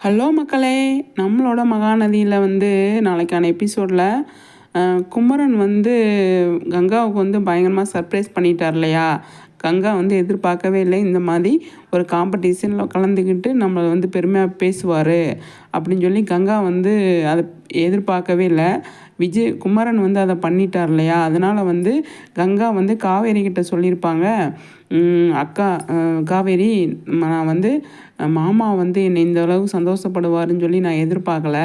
Hello மக்களே நம்மளோட மகாநதியில் வந்து நாளைக்கான எபிசோடில் குமரன் வந்து கங்காவுக்கு வந்து பயங்கரமாக சர்ப்ரைஸ் பண்ணிட்டார் இல்லையா? கங்கா வந்து எதிர்பார்க்கவே இல்லை. இந்த மாதிரி ஒரு காம்படிஷனில் கலந்துக்கிட்டு நம்மளை வந்து பெருமையாக பேசுவார் அப்படின்னு சொல்லி கங்கா வந்து அதை எதிர்பார்க்கவே இல்லை. விஜய் குமரன் வந்து அதை பண்ணிட்டார் இல்லையா? அதனால் வந்து கங்கா வந்து காவேரி கிட்ட சொல்லியிருப்பாங்க. அக்கா காவேரி நான் வந்து மாமா வந்து என்னை இந்த அளவு சந்தோஷப்படுவாருன்னு சொல்லி நான் எதிர்பார்க்கல.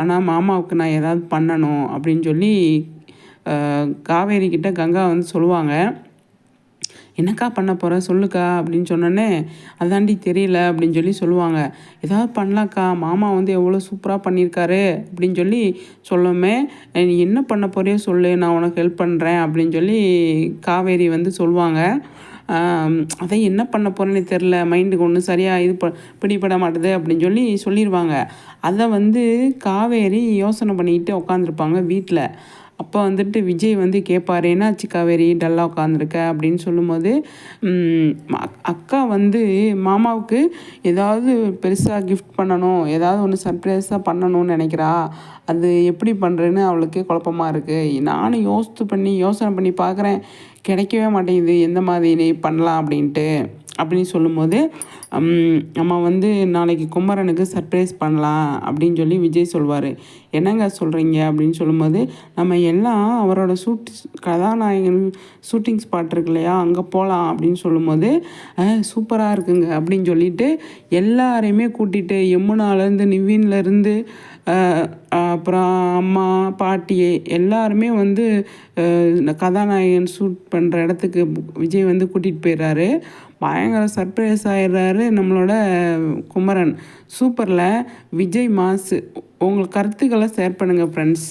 ஆனால் மாமாவுக்கு நான் ஏதாவது பண்ணணும் அப்படின்னு சொல்லி காவேரி கிட்ட கங்கா வந்து சொல்லுவாங்க. என்னக்கா பண்ண போகிற சொல்லுக்கா அப்படின்னு சொன்னோன்னே அதாண்டி தெரியல அப்படின்னு சொல்லி சொல்லுவாங்க. ஏதாவது பண்ணலாக்கா மாமா வந்து எவ்வளோ சூப்பராக பண்ணியிருக்காரு அப்படின்னு சொல்லி சொல்லுமே நீ என்ன பண்ண போறியோ சொல்லு நான் உனக்கு ஹெல்ப் பண்ணுறேன் அப்படின்னு சொல்லி காவேரி வந்து சொல்லுவாங்க. அதை என்ன பண்ண போகிறேன்னு தெரில மைண்டுக்கு ஒன்றும் சரியாக இது ப பிடிபட மாட்டுது அப்படின்னு சொல்லி சொல்லிடுவாங்க அதை வந்து காவேரி யோசனை பண்ணிக்கிட்டு உட்காந்துருப்பாங்க வீட்டில் அப்போ வந்துட்டு விஜய் வந்து கேட்பார் என்னாச்சு காவேரி? டல்லாக உட்காந்துருக்க அப்படின்னு சொல்லும்போது அக்கா வந்து மாமாவுக்கு ஏதாவது பெருசாக கிஃப்ட் பண்ணணும் ஏதாவது ஒன்று சர்ப்ரைஸாக பண்ணணும்னு நினைக்கிறா. அது எப்படி பண்ணுறேன்னு அவளுக்கு குழப்பமாக இருக்குது நானும் யோசித்து பண்ணி யோசனை பண்ணி பார்க்குறேன். கிடைக்கவே மாட்டேங்குது. எந்த மாதிரி பண்ணலாம்? அப்படின்ட்டு. அப்படின்னு சொல்லும்போது நம்ம வந்து நாளைக்கு குமரனுக்கு சர்ப்ரைஸ் பண்ணலாம் அப்படின்னு சொல்லி விஜய் சொல்வார். என்னங்க சொல்கிறீங்க அப்படின்னு சொல்லும்போது நம்ம எல்லாம் அவரோட ஷூட் கதாநாயகன் ஷூட்டிங் ஸ்பாட் இருக்கு இல்லையா அங்கே போகலாம் அப்படின்னு சொல்லும்போது சூப்பராக இருக்குங்க அப்படின்னு சொல்லிட்டு எல்லாரையுமே கூட்டிகிட்டு யமுனாலேருந்து நிவின்லேருந்து அப்புறம் அம்மா பாட்டி எல்லாருமே வந்து கதாநாயகன் ஷூட் பண்ணுற இடத்துக்கு விஜய் வந்து கூட்டிகிட்டு போயிடுறாரு பயங்கர சர்ப்ரைஸ் ஆயிடுறாரு நம்மளோட குமரன். சூப்பரில் விஜய் மாசு. உங்கள் கருத்துக்களை ஷேர் பண்ணுங்கள் ஃப்ரெண்ட்ஸ்